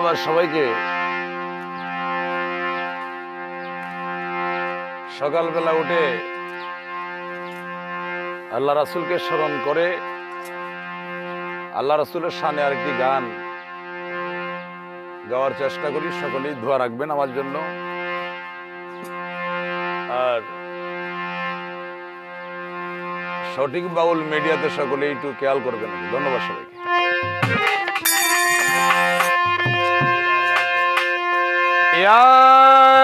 ধন্যবাদ সবাইকে। সকালবেলা উঠে আল্লাহ রাসুলকে স্মরণ করে আল্লাহ রাসুলের সামনে আরেকটি গান গাওয়ার চেষ্টা করি, সকলেই ধোয়া রাখবেন আমার জন্য। আর সঠিক বাউল মিডিয়াতে সকলে একটু খেয়াল করবেন। ধন্যবাদ সবাইকে। ইয়া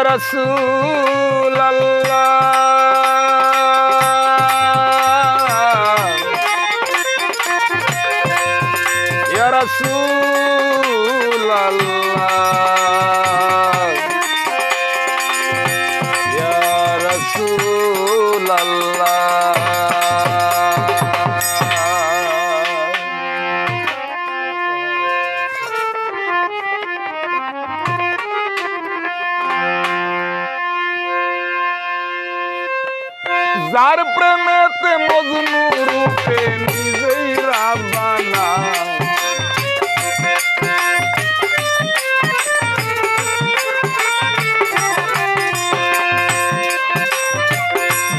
রাসূল ইয়া যার প্রেমেতে মজনু রূপে নিজেই রাবানা।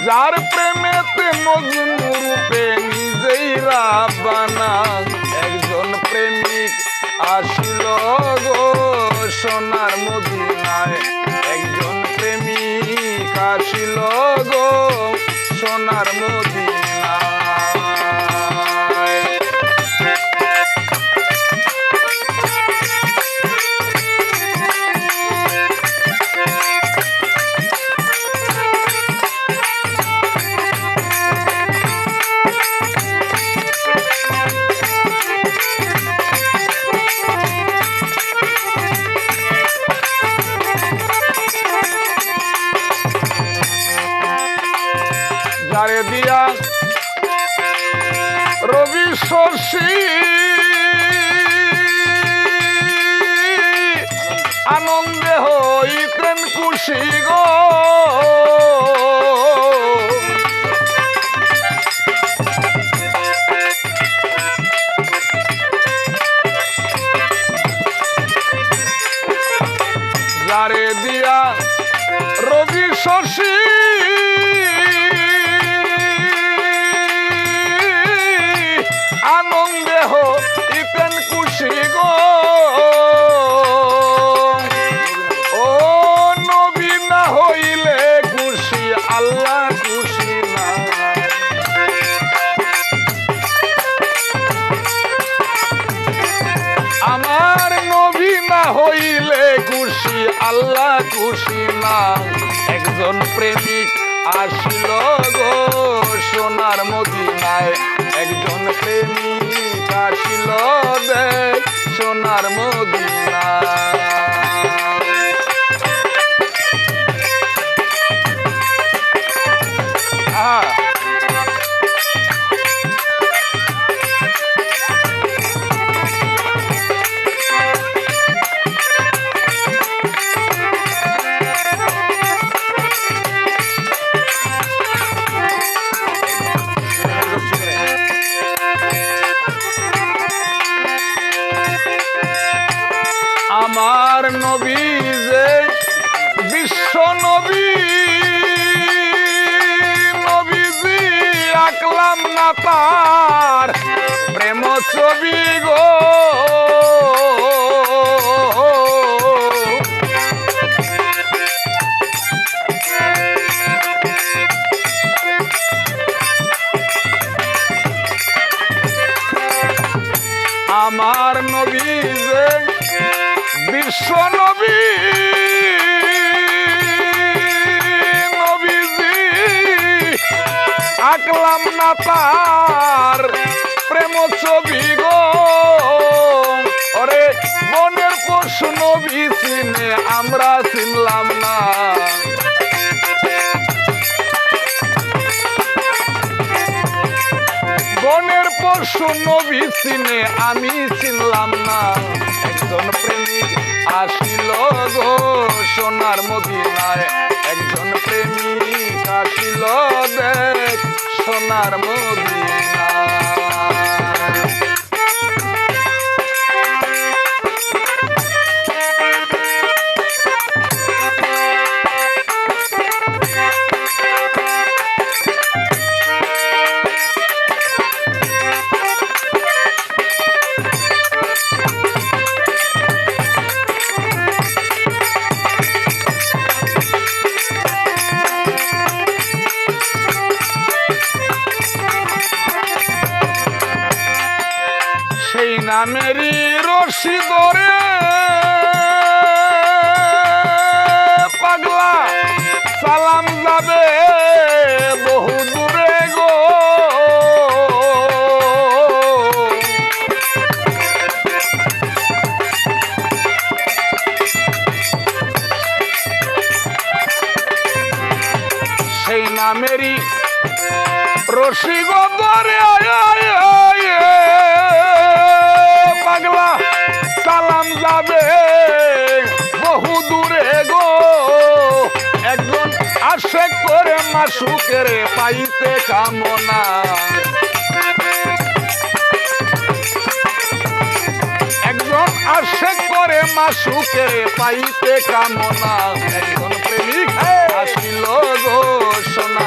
যার প্রেমেতে মজনু রূপে নিজেই রাবানা। একজন প্রেমিক আসিল গো সোনার মদিনায়। একজন প্রেমিক আসিল গো সোনার মদিনায় যারে দিয়া। রবি শশী। আনন্দে হইতেন খুশি গো। দিয়া রবি শশী হইলে খুশি, আল্লাহ খুশি না। একজন প্রেমিক আসিল গো সোনার মদিনায়। একজন প্রেমিক আসিল দে সোনার মদিনায়। তার প্রেম ছবি গো। আমার নবী বিশ্ব নবী। আকলাম না তার প্রেম ছবি গো। ওরে বনের পশু নবী চিনে আমরা চিনলাম না। বনের পশু নবী চিনে আমি চিনলাম না। একজন প্রেমিক আসিল গো সোনার মদিনায়। একজন প্রেমিক আসিল দেখ সোনার মদিনায় নামেরই রশি ধরে। পাগলা, সালাম যাবে বহু দূরে গো। সেই নামেরই রশি গো ধরে আয় আয়। যাবে বহু দূরে গো। একজন আসে করে মাসুকের পাইতে কামনা। একজন আসে করে মাসুকের পাইতে কামনা। একজন প্রেমিক আসিল গো সোনা।